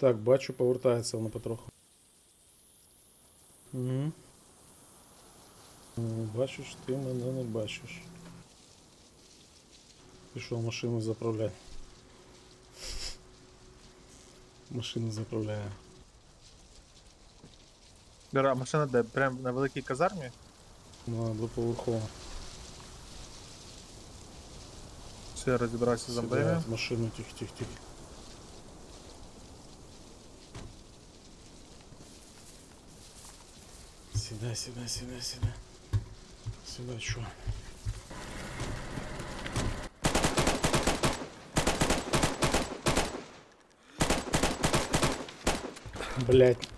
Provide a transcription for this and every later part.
Так, бачу, повертається воно потроху. Угу. Бачиш, ти мене не бачиш. Пішов машину заправляти. Машину заправляє. Дора, машина де? Прям на великій казармі? На двоповерхово. Все, розібрався з Сідає зомбеями. в машину, тихо, тихо, тихо. Сідай, сідай, сідай, сідай. Сідай, що? Блять.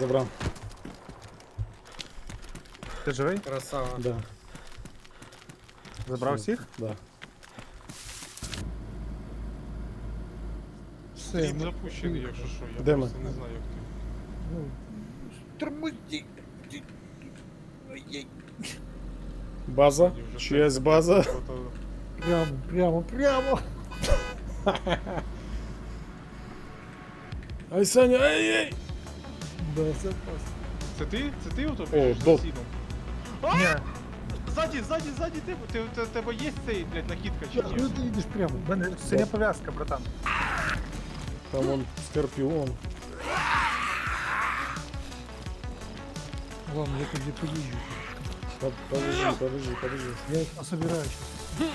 Забрав. Ти живий? Красава. Да. Забрав Все, всіх? Да. Він ми запущений, якщо що, я Де ми? просто не знаю, як ти. Ну, тормози. Ай-яй. База? Мені вже Чиясь база? Прямо, прямо, прямо. Ай, Саня, ай-яй! Да, це просто. Це ти? Це ти ото О, біжиш за сіном? Ні, Ззаді, ззаді, ззаді тебе. Ти, ти, тебе є цей, блядь, накидка чи ні? ти йдеш прямо? в мене синя пов'язка, братан. Там он скорпіон. Ладно, я тоді поїжджу. Под- Подожди, подожди, подожди. Я їх насобираю щас.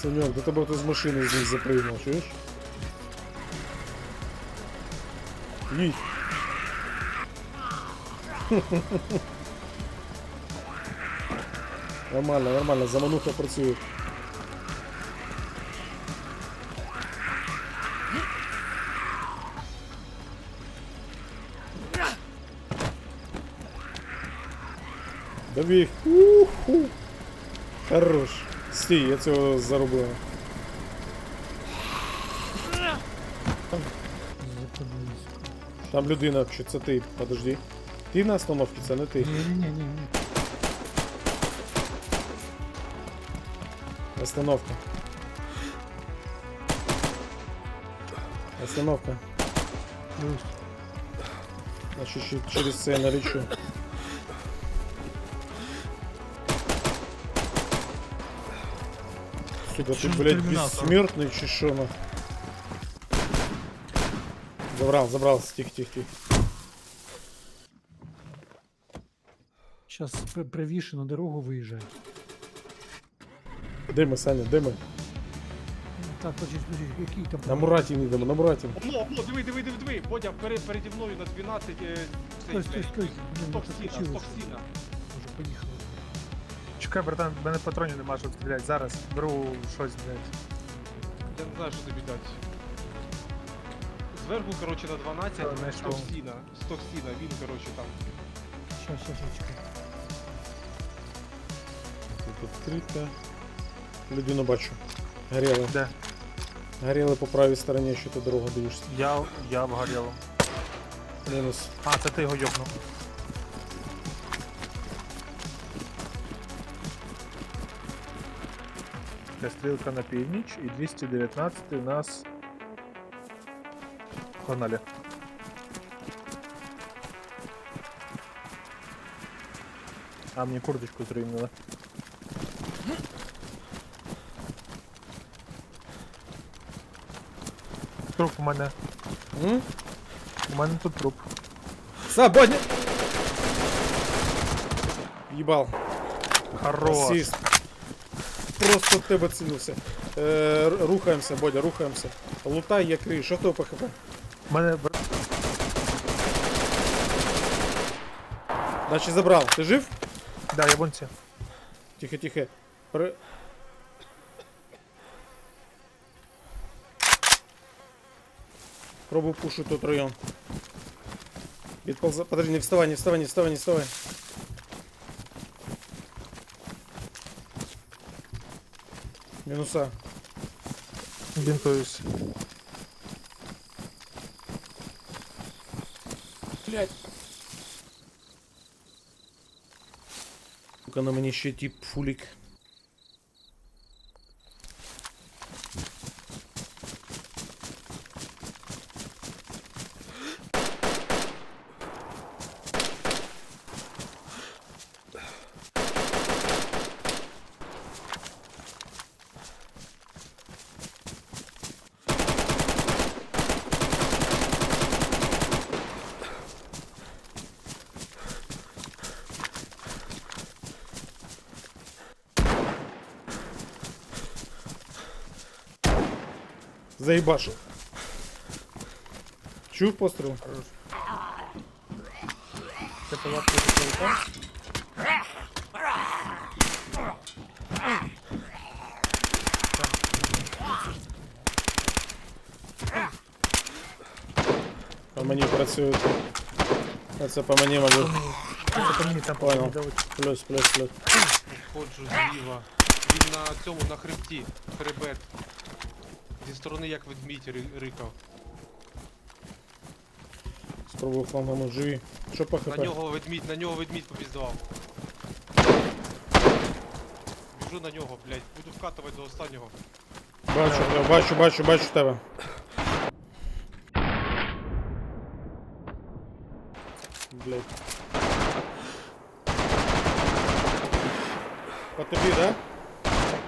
Санек, до тебе хтось з машини здесь запрыгнул, чуєш? Їдь. Нормально, нормально, замануха працює. Добіг. Уху. Хорош. Стій, я цього заробив. Там людина, чи це ти, подожди. Ти на остановці, це не ти. Ні-ні-ні. Остановка. Остановка. Плюс. Значит, чуть через це я налечу. Сука, ты, блядь, бессмертный, чи шо, на? Забрал, забрал, тихо, тихо, тихо. Зараз привіше на дорогу виїжджай. Де ми, Саня, де ми? Так, подожди, подожди, який там... На Муратів йдемо, на Муратів. Оно, оно, диви, диви, диви, диви. Бодя, перед, переді мною на 12, е, Стой, стой, стой. Сток сіна. Може, поїхали. Чекай, братан, в мене патронів нема, щоб стріляти. Зараз беру щось, блядь. Я не знаю, що тобі дати. Зверху, коротше, на 12, Що, знайшов? сток сіна. Сток він, коротше, там. Щас, щас, я чекаю. Тут відкрито. Людину бачу. Горіли. Де? Горіли по правій стороні, що ти дорогу дивишся. Я, я вгоріло. Мінус. А, це ти його йобнув. Це стрілка на північ і 219 у нас. Погнали. А, мені курточку зруйнили. Труп у мене. М? У мене тут труп. Свободня! Їбал. Хорош. Асіст. Просто в тебе цілився. Е, рухаємося, Бодя, рухаємося. Лутай, я крию. Що в тебе по хп? У мене Значить забрав. Ти жив? Да, я вонці. Тихо, тихо. При... Пробую пушить тот район. Подожди, не вставай, не вставай, не вставай, не вставай. Мінуса. Бінтуюсь. Блять. Сука, на мені ще тип фулік. Заїбашив. Чув постріл? Це палатка закрита. По мені працюють. Оце по мені, мабуть. Це по мені там Понял. по мені Плюс, плюс, плюс. Ходжу зліва. Він на цьому на хребті. Хребет. Зі сторони як ведмідь ри- рикав. Спробую флангом живі. Що по На хп? нього ведмідь, на нього ведмідь попіздував. Біжу на нього, блядь. Буду вкатувати до останнього. Бачу, тебе, бачу, бачу, бачу тебе. Блять. По тобі, да?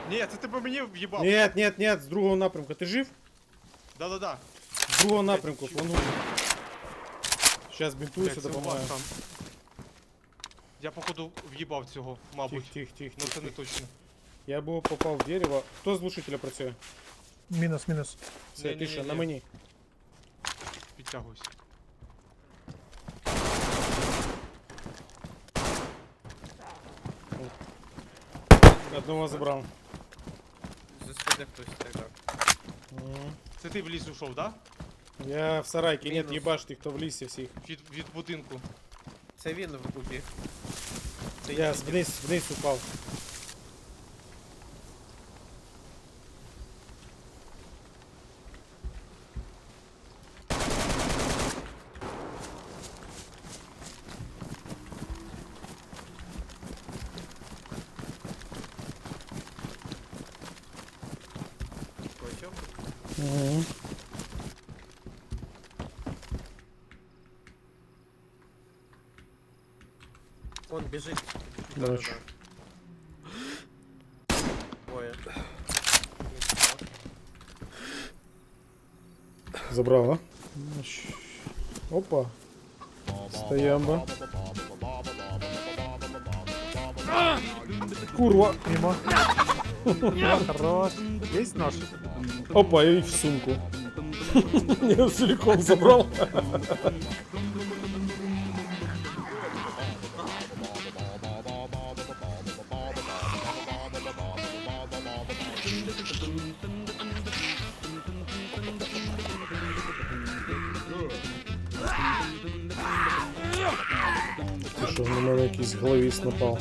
Ні, це ти по мені в'їбав. Нет, нет, нет, з другого напрямку. Ти жив? Да-да-да. З другого напрямку, чу- планую. Сейчас Блядь, бінтуюся, це у вас допомагаю. там. Я походу в'їбав цього, Тих, мабуть. тих, тих, Ну тих, це не тих. точно. Я був попав в дерево. Хто з глушителя працює? Мінус, мінус. Все, Ні-ні-ні-ні. тише, на мені. Підтягуюсь. Одного забрав. Спини хтось. Мгм. Це ти в ліс ушов, да? Я в сарайке, нет, Мінус. ебаш тих, хто в лісі всіх. Від, від будинку. Це він в кубі. Це Я я вниз, вниз упав. Мгм. Он біжить. Бачу. Двоє. Забрал, да? Ну, щ- Опа. Стоямба. Курва. Мімо. Хорош. Есть нож? Опа, и в сумку. Я целиком забрал. Ти що, на мене якийсь головіст напав.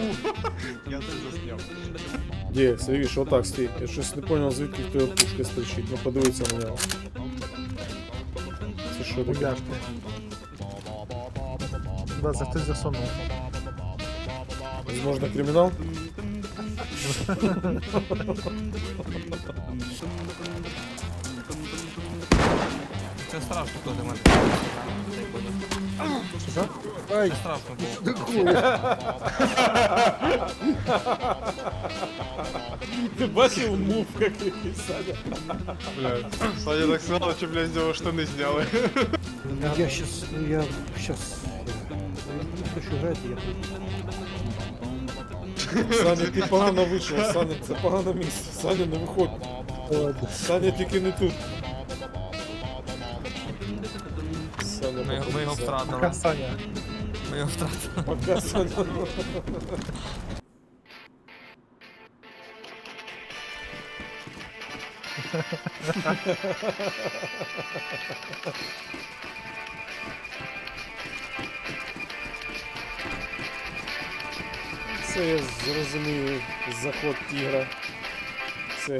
Я це засняв. Де, Савіш, отак стій. Я щось не понял, звідки в тебе пушка стрічить. Ну подивися на нього. Це що таке? Гуляшки. Да, за хтось засунув. Возможно, кримінал? Це страшно, коли мене. Що? Це страшно було. Ти бачив мув, як який Саня? Блядь. Саня так сказав, що, блядь, з нього штани зняли. Я щас, я щас. Хочу грати, я Саня, ти погано вийшов, Саня, це погане місце. Саня, не виходь. Саня, тільки не тут. Втратили. Саня. Ми його втратили. Пока, Саня. Це я зрозумію заход тігра.